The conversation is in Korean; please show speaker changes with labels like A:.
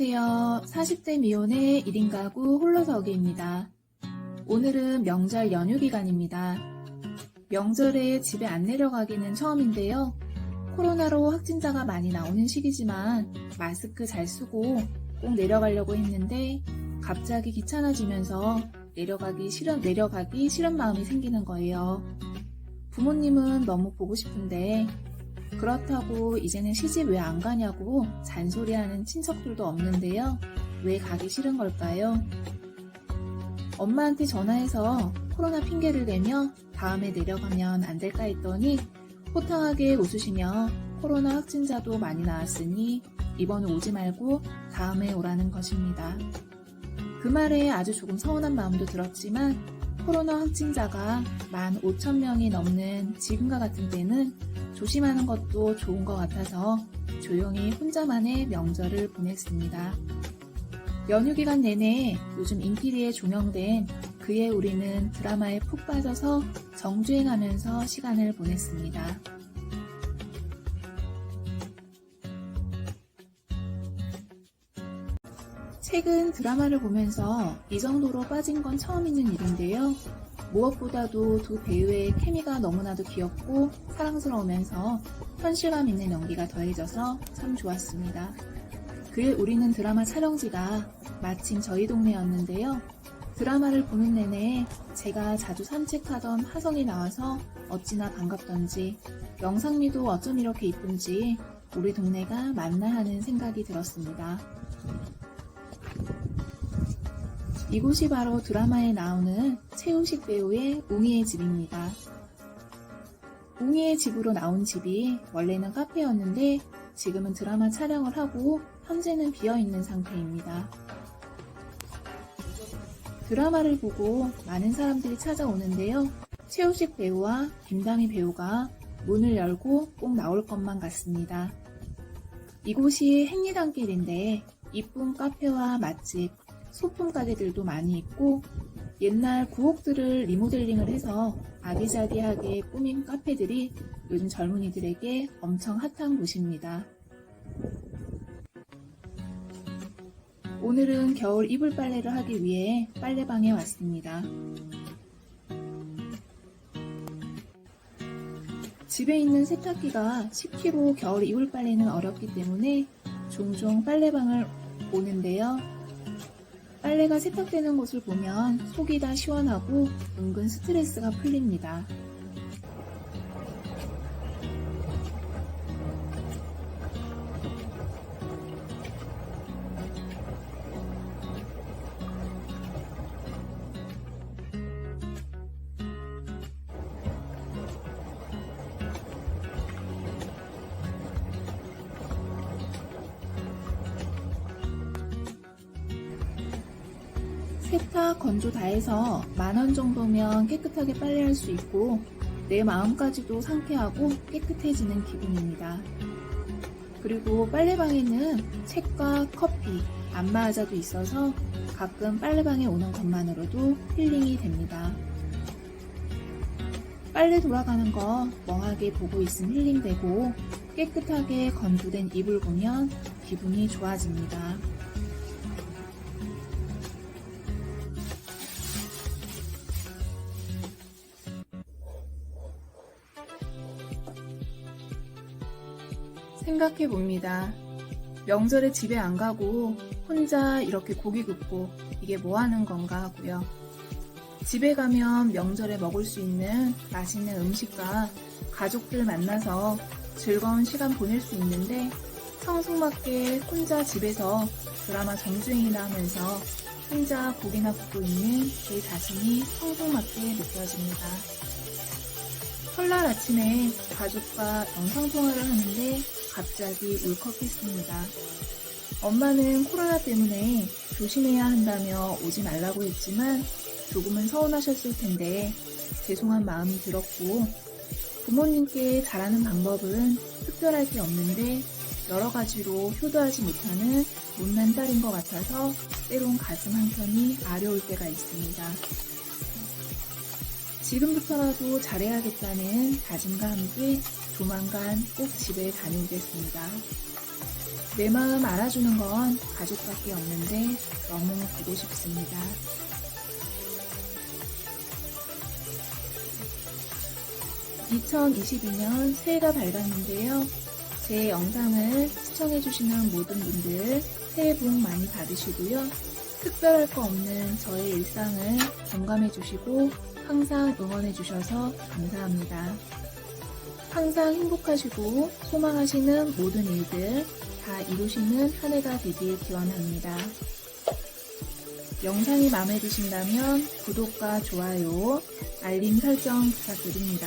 A: 안녕하세요. 40대 미혼의 1인 가구 홀로서기입니다. 오늘은 명절 연휴 기간입니다. 명절에 집에 안 내려가기는 처음인데요. 코로나로 확진자가 많이 나오는 시기지만 마스크 잘 쓰고 꼭 내려가려고 했는데 갑자기 귀찮아지면서 내려가기 싫은, 내려가기 싫은 마음이 생기는 거예요. 부모님은 너무 보고 싶은데 그렇다고 이제는 시집 왜 안 가냐고 잔소리하는 친척들도 없는데요. 왜 가기 싫은 걸까요? 엄마한테 전화해서 코로나 핑계를 대며 다음에 내려가면 안 될까 했더니 호탕하게 웃으시며 코로나 확진자도 많이 나왔으니 이번에 오지 말고 다음에 오라는 것입니다. 그 말에 아주 조금 서운한 마음도 들었지만 코로나 확진자가 15,000명이 넘는 지금과 같은 때는 조심하는 것도 좋은 것 같아서 조용히 혼자만의 명절을 보냈습니다. 연휴 기간 내내 요즘 인기리에 조명된 그의 우리는 드라마에 푹 빠져서 정주행하면서 시간을 보냈습니다. 최근 드라마를 보면서 이 정도로 빠진 건 처음 있는 일인데요. 무엇보다도 두 배우의 케미가 너무나도 귀엽고 사랑스러우면서 현실감 있는 연기가 더해져서 참 좋았습니다. 그의 우리는 드라마 촬영지가 마침 저희 동네였는데요. 드라마를 보는 내내 제가 자주 산책하던 하성이 나와서 어찌나 반갑던지 영상미도 어쩜 이렇게 이쁜지 우리 동네가 맞나 하는 생각이 들었습니다. 이곳이 바로 드라마에 나오는 최우식 배우의 웅이의 집입니다. 웅이의 집으로 나온 집이 원래는 카페였는데 지금은 드라마 촬영을 하고 현재는 비어있는 상태입니다. 드라마를 보고 많은 사람들이 찾아오는데요. 최우식 배우와 김다미 배우가 문을 열고 꼭 나올 것만 같습니다. 이곳이 행리단길인데 이쁜 카페와 맛집, 소품 가게들도 많이 있고 옛날 구옥들을 리모델링을 해서 아기자기하게 꾸민 카페들이 요즘 젊은이들에게 엄청 핫한 곳입니다. 오늘은 겨울 이불 빨래를 하기 위해 빨래방에 왔습니다. 집에 있는 세탁기가 10kg 겨울 이불 빨래는 어렵기 때문에 종종 빨래방을 오는데요. 빨래가 세탁되는 곳을 보면 속이 다 시원하고 은근 스트레스가 풀립니다. 세탁, 건조 다 해서 만 원 정도면 깨끗하게 빨래할 수 있고 내 마음까지도 상쾌하고 깨끗해지는 기분입니다. 그리고 빨래방에는 책과 커피, 안마의자도 있어서 가끔 빨래방에 오는 것만으로도 힐링이 됩니다. 빨래 돌아가는 거 멍하게 보고 있음 힐링되고 깨끗하게 건조된 이불 보면 기분이 좋아집니다. 생각해 봅니다. 명절에 집에 안 가고 혼자 이렇게 고기 굽고 이게 뭐 하는 건가 하고요. 집에 가면 명절에 먹을 수 있는 맛있는 음식과 가족들 만나서 즐거운 시간 보낼 수 있는데 성숙맞게 혼자 집에서 드라마 정주행이나 하면서 혼자 고기나 굽고 있는 제 자신이 성숙맞게 느껴집니다. 설날 아침에 가족과 영상통화를 하는데 갑자기 울컥했습니다. 엄마는 코로나 때문에 조심해야 한다며 오지 말라고 했지만 조금은 서운하셨을 텐데 죄송한 마음이 들었고 부모님께 잘하는 방법은 특별할 게 없는데 여러 가지로 효도하지 못하는 못난 딸인 것 같아서 때론 가슴 한켠이 아려올 때가 있습니다. 지금부터라도 잘해야겠다는 다짐과 함께 조만간 꼭 집에 다녀오겠습니다. 내 마음 알아주는 건 가족밖에 없는데 너무 보고 싶습니다. (2022년) 새해가 밝았는데요. 제 영상을 시청해주시는 모든 분들 새해 복 많이 받으시고요. 특별할 거 없는 저의 일상을 공감해주시고 항상 응원해주셔서 감사합니다. 항상 행복하시고 소망하시는 모든 일들 다 이루시는 한 해가 되길 기원합니다. 영상이 마음에 드신다면 구독과 좋아요, 알림 설정 부탁드립니다.